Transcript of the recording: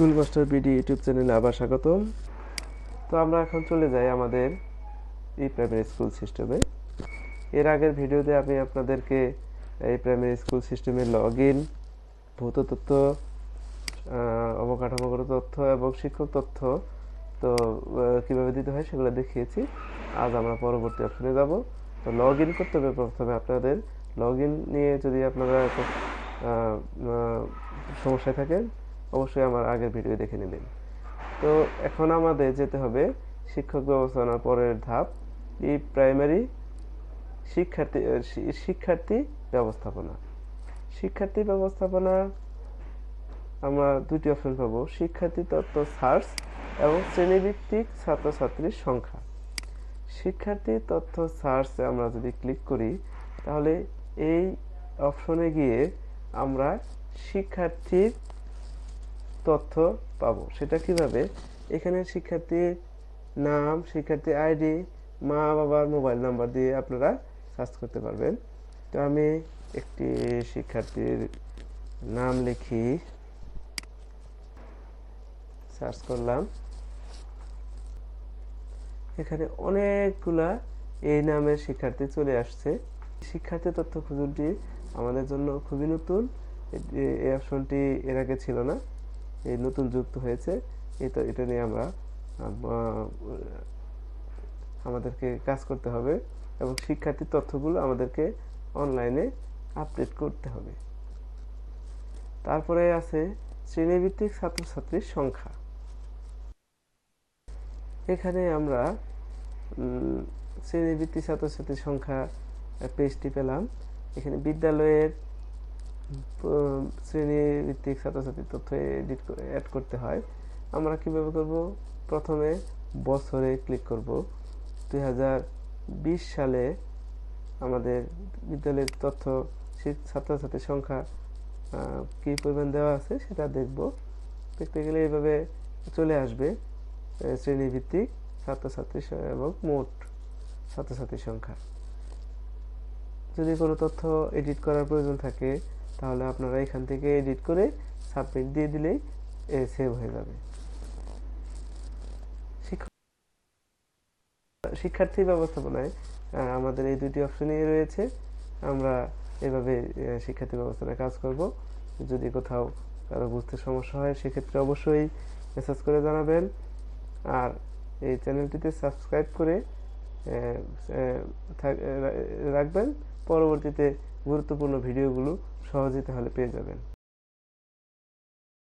School master BD YouTube চ্যানেলে আবার স্বাগতম। তো আমরা এখন চলে যাই আমাদের এই প্রাইমারি স্কুল সিস্টেমে এর আগের ভিডিওতে আমি আপনাদেরকে এই প্রাইমারি স্কুল সিস্টেমের লগ ইন ভৌত তথ্য অবকাঠামোগত তথ্য এবং শিক্ষক তথ্য, তো কীভাবে দিতে হয় সেগুলো দেখিয়েছি। আজ আমরা পরবর্তী অপশনে যাব। তো লগ ইন করতে হবে প্রথমে আপনাদের। লগ ইন নিয়ে যদি আপনারা সমস্যায় থাকেন অবশ্যই আমার আগের ভিডিও দেখে নেবেন। তো এখন আমাদের যেতে হবে শিক্ষক ব্যবস্থাপনার পরের ধাপ, এই প্রাইমারি শিক্ষার্থী শিক্ষার্থী ব্যবস্থাপনা। শিক্ষার্থী ব্যবস্থাপনা, আমরা দুটি অপশন পাবো, শিক্ষার্থী তত্ত্ব সার্চ এবং শ্রেণীভিত্তিক ছাত্রছাত্রীর সংখ্যা। শিক্ষার্থী তথ্য সার্চে আমরা যদি ক্লিক করি, তাহলে এই অপশনে গিয়ে আমরা শিক্ষার্থীর তথ্য পাবো। সেটা কীভাবে? এখানে শিক্ষার্থীর নাম, শিক্ষার্থী আইডি, মা, বাবার মোবাইল নাম্বার দিয়ে আপনারা সার্চ করতে পারবেন। তো আমি একটি শিক্ষার্থীর নাম লিখি। সার্চ করলাম। এখানে অনেকগুলা এই নামের শিক্ষার্থী চলে আসছে। শিক্ষার্থী তথ্য খুঁজুনটি আমাদের জন্য খুবই নতুন। এই অপশনটি এর আগে ছিল না। এই নতুন যুক্ত হয়েছে, এটা এটা নিয়ে আমরা আমাদেরকে কাজ করতে হবে এবং শিক্ষার্থী তথ্যগুলো আমাদেরকে অনলাইনে আপডেট করতে হবে। তারপরে আছে শ্রেণীভিত্তিক ছাত্রছাত্রীর সংখ্যা। এখানে আমরা শ্রেণীভিত্তিক ছাত্রছাত্রীর সংখ্যা পেজটি পেলাম। এখানে বিদ্যালয়ের শ্রেণীভিত্তিক ছাত্রছাত্রীর তথ্য এডিট অ্যাড করতে হয়। আমরা কীভাবে করব? প্রথমে বছরে ক্লিক করব। দুই হাজার বিশ সালে আমাদের বিদ্যালয়ের তথ্য ছাত্রছাত্রীর সংখ্যা কি পরিমাণ দেওয়া আছে সেটা দেখব। দেখতে গেলে এইভাবে চলে আসবে শ্রেণীভিত্তিক ছাত্রছাত্রী এবং মোট ছাত্রছাত্রীর সংখ্যা। যদি কোনো তথ্য এডিট করার প্রয়োজন থাকে তাহলে আপনারা এখান থেকে এডিট করে সাবমিট দিয়ে দিলেই সেভ হয়ে যাবে। শিক্ষার্থী ব্যবস্থাপনায় আমাদের এই দুটি অপশনই রয়েছে। আমরা এভাবে শিক্ষার্থী ব্যবস্থাপনায় কাজ করব। যদি কোথাও কারও বুঝতে সমস্যা হয়, সেক্ষেত্রে অবশ্যই মেসেজ করে জানাবেন। আর এই চ্যানেলটিতে সাবস্ক্রাইব করে রাখবেন। পরবর্তীতে গুরুত্বপূর্ণ ভিডিওগুলো সহজেই তাহলে পেয়ে যাবেন।